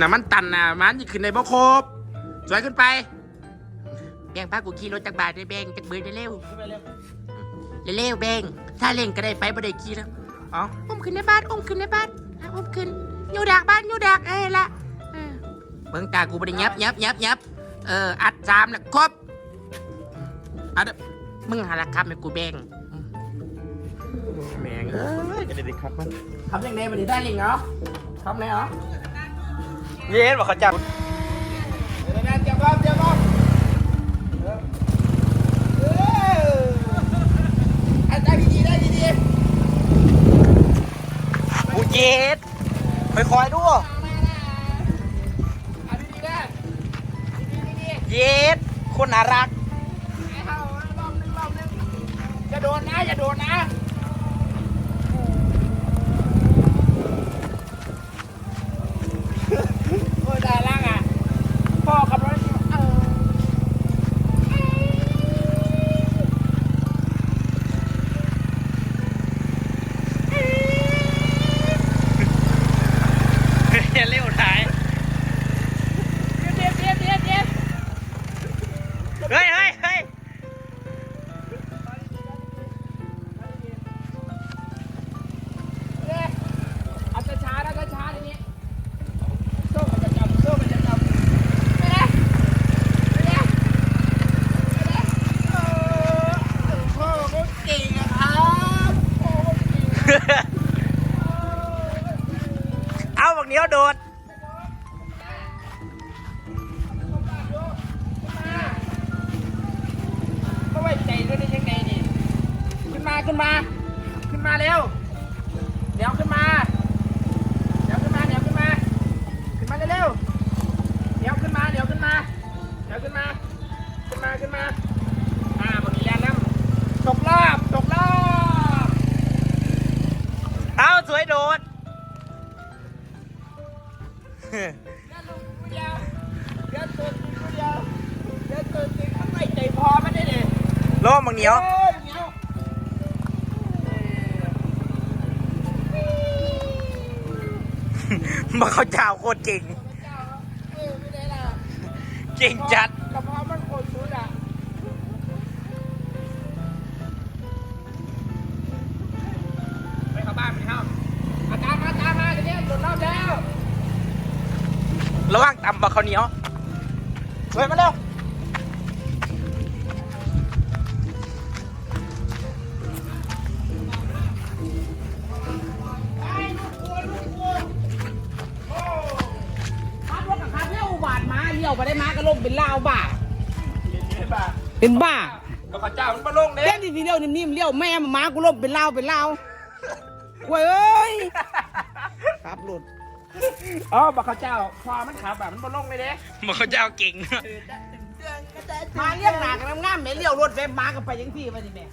น่ะมันตันน่ะมันจะขึ้นในบ่ครบสวยขึ้นไป แบงพากูขี่รถจากบาทได้แบงจากเบือได้เร็วขึ้นไปเร็วเร็วๆแบงถ้าเร่งก็ได้ไปบ่ได้ขี่แล้วอ๋ออุ้มขึ้นในบ้านอุ้มขึ้นในบ้านอะอุ้มขึ้นอยู่ดักบ้านอยู่ดักเอ้ยละเออเบิ่งตากูบ่ได้ยับยับยับยับเอออัดสามน่ะครบอันเด้อมึงหาราคาให้กูแบงแมงเอ้ยจะได้ครับมันทำยังไงมันได้ลิงเหรอทำไงเหรอ เย็นบอกเขาจับเดี๋ยวนะเจ็บบ้างเจ็บบ้างได้ดีๆได้ดีๆกูเย็ดค่อยๆดูอันนี้ได้เย็ดคนน่ารัก อย่าโดนนะ อย่าโดนนะ เหนียวโดดก็ไว้ใจด้วยได้ยังไงนี่ขึ้นมาขึ้นมา ขึ้นมาเร็วเดี๋ยวขึ้นมาเดี๋ยวขึ้นมาเดี๋ยวขึ้นมา ขึ้นมาเร็วเดี๋ยวขึ้นมาเดี๋ยวขึ้นมาเดี๋ยวขึ้นมา ขึ้นมาขึ้นมา ตื่นข้างในใจพอมั้ยโลมบักเหนียวโอ้ยเหนียวบักเขาเจ้าโคตรเก่งจรับเออไม่ได้ละเก่งจัดกระเพาะมันโคตรสุดอะไปเข้าบ้านไปเข้าอาจารย์มาอาจารย์มาเดี๋ยวนี้หลุดรอบแล้ว ระวังตำบักเขาวเหนียวสวยมาเร็วขับรถกับขับเลี้ยวบาดมาเลี้ยวไปได้มาก็ลมเป็นลาวบาดเห็นป่ะเป็นบ้ากับข้าเจ้ามันมาลงเด้เต้นที่เลี้ยวนิ่มๆเลี้ยวแม่มามากูลมเป็นลาวเป็นลาวกล้วยเอ้ยขับรถ อ๋อบักข้าเจ้าพอมันขับแบบมันมาลงเลยเด้บักเขาเจ้าเก่ง มาเลี้ยงหนากันงามๆแม่เลี้ยวรถแม่มากันไปยังพี่มาดิแม่